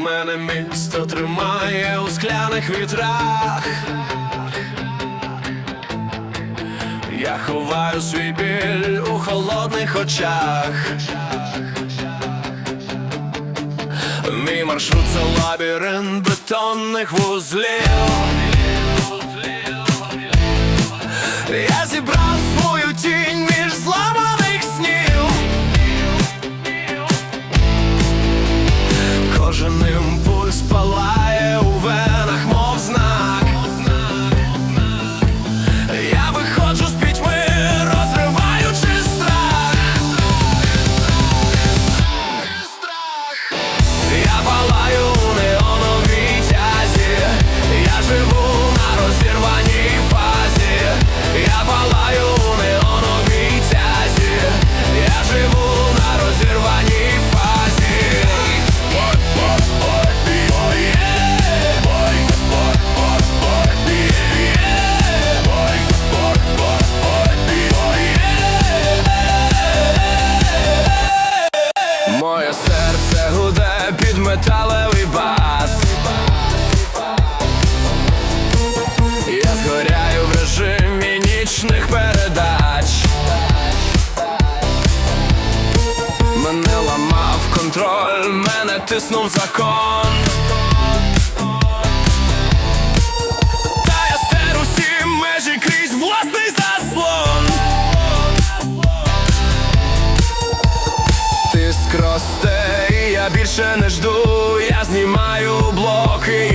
мене місто тримає у скляних вітрах. Я ховаю свій біль у холодних очах. Мій маршрут це лабіринт бетонних вузлів. мене тиснув закон. Та я стеру всі межі крізь власний заслон. Ти скросте, і я більше не жду, я знімаю блоки.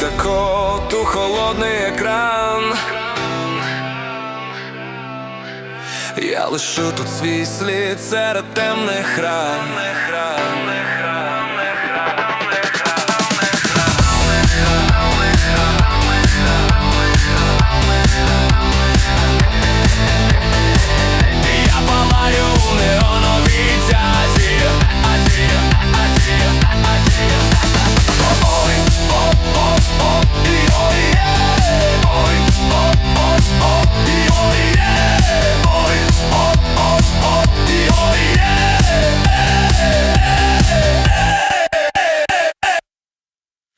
закот у холодний екран. Я лишу тут свій слід серед темних ран.